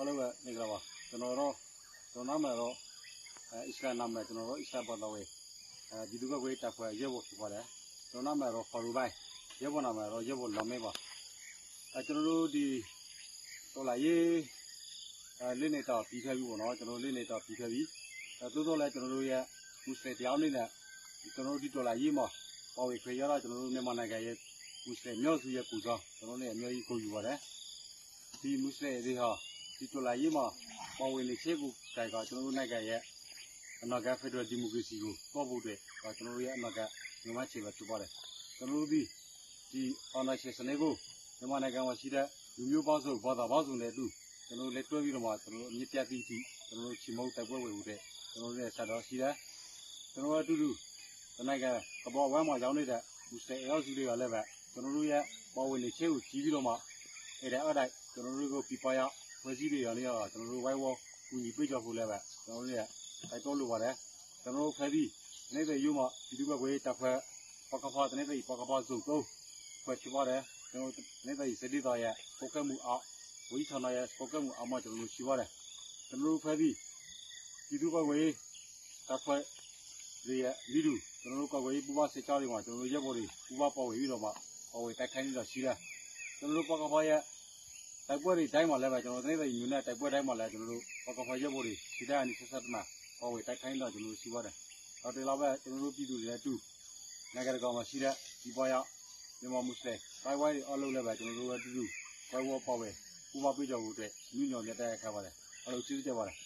အားလုံးပဲနေကြပါကျွန်တော်တော့ကျွန်တော်နာမည်တော့အဲအစ္စလာမ်နာမည်ကျွန်တော်တော့အစ္စလာမ်ဘာသာဝင်အဲဒီလူကဝေးတပ်ဖွဲ့ရဲဘော်ဖြစ်ပါတယ်ကျွန်တော်နာမည်တော့ဖော်လူပိုင်းရဲဘော်နာမည်တော့ရဲဘော်လမ်းမဲပါအဲကျွန်တော်တို့ဒီတော်လာရေးအဲလင်းနေတော့ပြီးခဲ့ပြီပေါ့နော်ကျွန်တော်လင်းနေတော့ပြီးခဲ့ပြီအဲသို့တော့လည်းကျွန်တော်တို့ရဲ့မွတ်စလင်တရားနဲ့ကျွန်တော်တို့ဒီတော်လာရေးမှာပေါ်ဝေခွေရတာကျွန်တော်တို့မြန်မာနိုင်ငံရဲ့မွတ်စလင်မျိုးစုရဲ့ကူစားကျွန်တော်လည်းအများကြီးကိုယူပါတယ်ဒီမွတ်စလင်တွေဟာ ဒီတော်လာရေးမှာပေါ်ဝင်နေချက်ကိုတိုင်ကကျွန်တော်တို့နိုင်ငံရဲ့အနာဂတ်ဖက်ဒရယ်ဒီမိုကရေစီကိုပေါ်ဖို့အတွက်ကျွန်တော်တို့ရဲ့အနာဂတ်မြန်မာခြေပဲဖြစ်ပါတယ်ကျွန်တော်တို့ဒီဒီအာဏာရှင်စနစ်ကိုမြန်မာနိုင်ငံမှာရှိတဲ့လူမျိုးပေါင်းစုံဘာသာပေါင်းစုံနဲ့အတူကျွန်တော်တို့လက်တွဲပြီးတော့မှကျွန်တော်တို့အမြင့်ပြတ်ပြီးကျွန်တော်တို့ချီမုတ်တိုက်ပွဲဝင်ဖို့တဲ့ကျွန်တော်တို့ရဲ့ဆက်တော်ရှိတယ်ကျွန်တော်တို့အတူတူဒီနိုင်ငံကဘောဝမ်းမှာရောက်နေတဲ့မူစလင်အရောက်စုတွေကလည်းပဲကျွန်တော်တို့ရဲ့ပေါ်ဝင်နေချက်ကိုကြီးပြီးတော့မှအဲ့ဒါအဲ့ဒါကျွန်တော်တို့ကိုပြပရ ဖွဲ့စည်းတွေရနေရကျွန်တော်တို့ဝိုင်းဝန်းကူညီပေးကြဖို့လည်းပဲကျွန်တော်တို့ရဲ့တိုက်တော်လိုပါတယ်ကျွန်တော်တို့ဖဲပြီးနေတဲ့ယူမှာဒီလိုပဲဝေးတက်ခွဲပကဖာတဲ့နေတဲ့ပကဖာစုံတော့ဖွဲ့ချပါတယ်ကျွန်တော်နေတဲ့စတိတော်ရဲ့ပုတ်ကမှုအောင်ဝိသနာရဲ့ပုတ်ကမှုအောင်မှကျွန်တော်တို့ရှိပါတယ်ကျွန်တော်တို့ဖဲပြီးဒီလိုပဲဝေးတက်ခွဲတွေရဲ့ဗီဒီယိုကျွန်တော်တို့ကဝေးပူပါစစ်ကြောတွေမှာကျွန်တော်တို့ရက်ပေါ်တွေပူပါပေါ်ဝေးပြီးတော့မှပေါ်ဝေးတိုက်ခိုင်းနေတာရှိတယ်ကျွန်တော်တို့ပကဖာရဲ့ တိုက်ပွဲတွေတိုင်းမှာလည်းပဲကျွန်တော်တို့နေတဲ့ယူနဲ့တိုက်ပွဲတိုင်းမှာလည်းကျွန်တော်တို့ပကဖာရက်ပေါ်တွေဒီတိုင်းအနေဆက်ဆက်မှာပေါ်ဝေးတိုက်ခိုင်းတာကျွန်တော်တို့ရှိပါတယ်တော့ဒီလောက်ပဲကျွန်တော်တို့ပြည်သူတွေလည်းတူနိုင်ငံတကာမှာရှိတဲ့ဒီပေါ်ရောက်မြန်မာမွတ်စလင်တိုင်းဝိုင်းတွေအလုပ်လည်းပဲကျွန်တော်တို့ပဲတူတူဝိုင်းဝပေါ်ဝေးပူပါပေးကြဖို့အတွက်ညညော်မြတ်တဲ့ခါပါတယ်အဲ့လိုကျေးဇူးတင်ပါတယ်